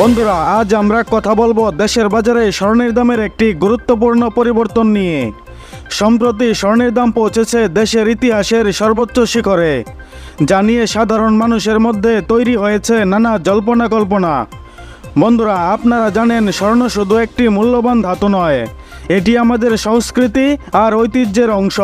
বন্ধুরা, আজ আমরা কথা বলব দেশের বাজারে স্বর্ণের দামের একটি গুরুত্বপূর্ণ পরিবর্তন নিয়ে। সম্প্রতি স্বর্ণের দাম পৌঁছেছে দেশের ইতিহাসের সর্বোচ্চ শিখরে। যা নিয়ে সাধারণ মানুষের মধ্যে তৈরি হয়েছে নানা জল্পনা কল্পনা বন্ধুরা, আপনারা জানেন স্বর্ণ শুধু একটি মূল্যবান ধাতু নয়, এটি আমাদের সংস্কৃতি আর ঐতিহ্যের অংশ।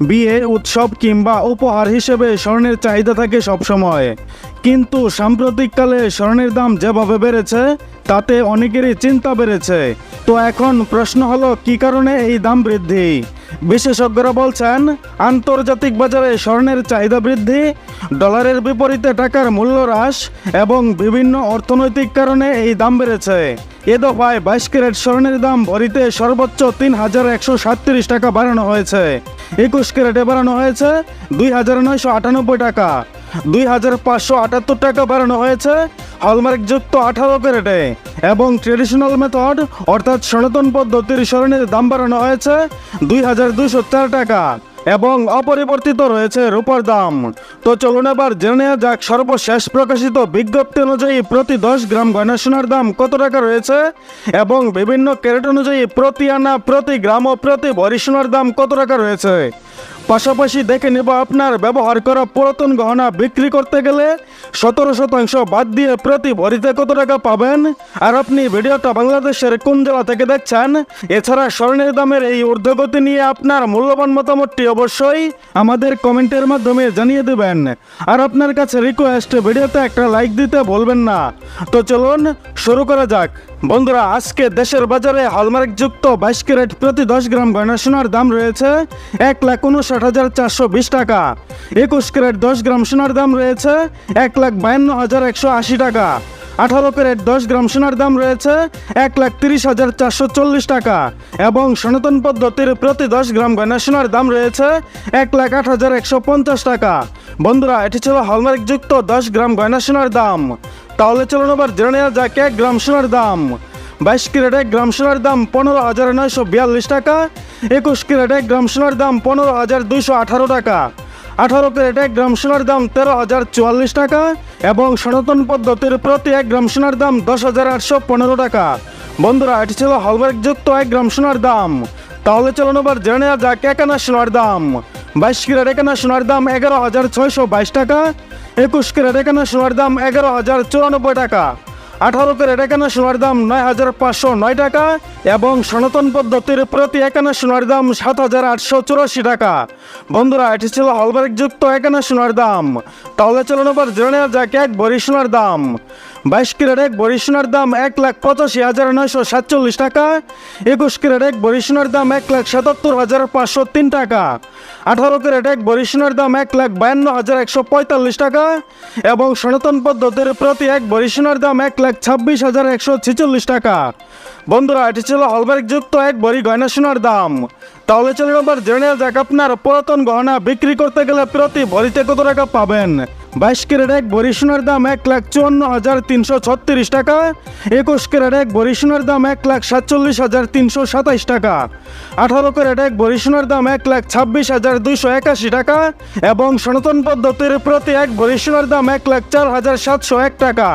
বিয়ে উৎসব কিংবা উপহার হিসেবে স্বর্ণের চাহিদা থাকে সবসময়। কিন্তু সাম্প্রতিককালে স্বর্ণের দাম যেভাবে বেড়েছে, তাতে অনেকেরই চিন্তা বেড়েছে। তো এখন প্রশ্ন হলো, কি কারণে এই দাম বৃদ্ধি? বিশেষজ্ঞরা বলছেন, আন্তর্জাতিক বাজারে স্বর্ণের চাহিদা বৃদ্ধি, ডলারের বিপরীতে টাকার মূল্য হ্রাস এবং বিভিন্ন অর্থনৈতিক কারণে এই দাম বেড়েছে। এ দফায় বাইশ ক্যারেট স্বর্ণের দাম ভরিতে সর্বোচ্চ তিন হাজার একশো সাতত্রিশ টাকা বাড়ানো হয়েছে। একুশ ক্যারেটে বাড়ানো হয়েছে দুই হাজার নয়শো আটানব্বই টাকা। দুই হাজার পাঁচশো আটাত্তর টাকা বাড়ানো হয়েছে হলমার্কযুক্ত আঠারো ক্যারেটে এবং ট্রেডিশনাল মেথড অর্থাৎ সনাতন পদ্ধতির স্বর্ণের দাম বাড়ানো হয়েছে দুই হাজার দুইশো চার টাকা। এবং অপরিবর্তিত রয়েছে রূপার দাম। তো চলুন এবার জেনে নেওয়া যাক সর্বশেষ প্রকাশিত বিজ্ঞপ্তি অনুযায়ী প্রতি দশ গ্রাম গয়না সোনার দাম কত টাকা রয়েছে এবং বিভিন্ন ক্যারেট অনুযায়ী প্রতি আনা, প্রতি গ্রাম ও প্রতি ভরি সোনার দাম কত টাকা রয়েছে? পাশাপাশি দেখে নেব আপনার ব্যবহার করা পুরাতন গহনা বিক্রি করতে গেলে সতেরো শতাংশ বাদ দিয়ে প্রতি ভরিতে কত টাকা পাবেন? আর আপনি ভিডিওটা বাংলাদেশের কোন জেলা থেকে দেখছেন? এছাড়া স্বর্ণের দামের এই ঊর্ধ্বগতি নিয়ে আপনার মূল্যবান মতামতটি অবশ্যই আমাদের কমেন্টের মাধ্যমে জানিয়ে দেবেন। আর আপনার কাছে রিকোয়েস্ট ভিডিওতে একটা লাইক দিতে ভুলবেন না। তো চলুন শুরু করা যাক। বন্ধুরা, আজকে দেশের বাজারে হলমার্কযুক্ত বাইশ ক্যারেট প্রতি দশ গ্রাম গয়না সোনার দাম রয়েছে এক লাখ উনষাট হাজার চারশো বিশ টাকা। একুশ ক্যারেট দশ গ্রাম সোনার দাম রয়েছে এক লাখ বায়ান্ন হাজার একশো আশি টাকা। আঠারো ক্যারেট দশ গ্রাম সোনার দাম রয়েছে এক লাখ তিরিশ হাজার চারশো চল্লিশ টাকা। এবং সনাতন পদ্ধতির প্রতি দশ গ্রাম গয়না সোনার দাম রয়েছে এক লাখ আট হাজার একশো পঞ্চাশ টাকা। বন্ধুরা, এটি ছিল হলমার্কযুক্ত দশ গ্রাম গয়না সোনার দাম। তাহলে চলুন আবার জেনে নেওয়া যাক এক গ্রাম সোনার দাম। বাইশ ক্যারেট এক গ্রাম সোনার দাম পনেরো হাজার নয়শো বিয়াল্লিশ টাকা। একুশ ক্যারেট এক গ্রাম সোনার দাম পনেরো হাজার দুইশো আঠারো টাকা। আঠারো ক্যারেট এক গ্রাম সোনার দাম তেরো হাজার চুয়াল্লিশ টাকা এবং সনাতন পদ্ধতির প্রতি এক গ্রাম সোনার দাম দশ হাজার আটশো পনেরো টাকা। বন্ধুরা, এটি ছিল হলমার্কযুক্ত এক গ্রাম সোনার দাম। তাহলে চলুন আবার জেনে নেওয়া যাক এক আনা সোনার দাম। বাইশ ক্যারেট এক আনা সোনার দাম এগারো হাজার ছয়শো বাইশ টাকা, একুশ ক্যারেট এক আনা সোনার দাম এগারো হাজার চুরানব্বই টাকা। আঠারো ক্যারেট একানা সোনার দাম নয় হাজার পাঁচশো নয় টাকা এবং সনাতন পদ্ধতির প্রতি একানা সোনার দাম সাত হাজার আটশো চুরাশি টাকা। বন্ধুরা, এটি ছিল হলমার্কযুক্ত একানা সোনার দাম। তাহলে চলুন আবার জেনে যাক এক ভরি সোনার দাম। বাইশ ক্যারেট এক ভরি সোনার দাম এক লাখ পঁচাশি হাজার নয়শো সাতচল্লিশ টাকা। একুশ ক্যারেট এক ভরি সোনার দাম এক লাখ সাতাত্তর হাজার পাঁচশো তিন টাকা। আঠারো ক্যারেট এক ভরি সোনার দাম এক লাখ বায়ান্ন হাজার একশো পঁয়তাল্লিশ টাকা এবং সনাতন পদ্ধতির প্রতি এক ভরি সোনার দাম এক লাখ ছাব্বিশ হাজার একশো ছেচল্লিশ টাকা। বন্ধুরা, এটি ছিল হলমার্কযুক্ত এক ভরি গয়না সোনার দাম। তাহলে চলুন আবার জেনে যাক, আপনার পুরাতন গহনা বিক্রি করতে গেলে প্রতি ভরিতে কত টাকা পাবেন? বাইশ ক্যারেট এক ভরি সোনার দাম এক লাখ চুয়ান্ন হাজার তিনশো ছত্রিশ টাকা। একুশ ক্যারেট এক ভরি সোনার দাম এক লাখ সাতচল্লিশ হাজার তিনশো সাতাইশ টাকা। আঠারো ক্যারেট এক ভরি সোনার দাম এক লাখ ছাব্বিশ হাজার দুইশো একাশি টাকা এবং সনাতন পদ্ধতির প্রতি এক ভরি সোনার দাম এক লাখ চার হাজার সাতশো এক টাকা।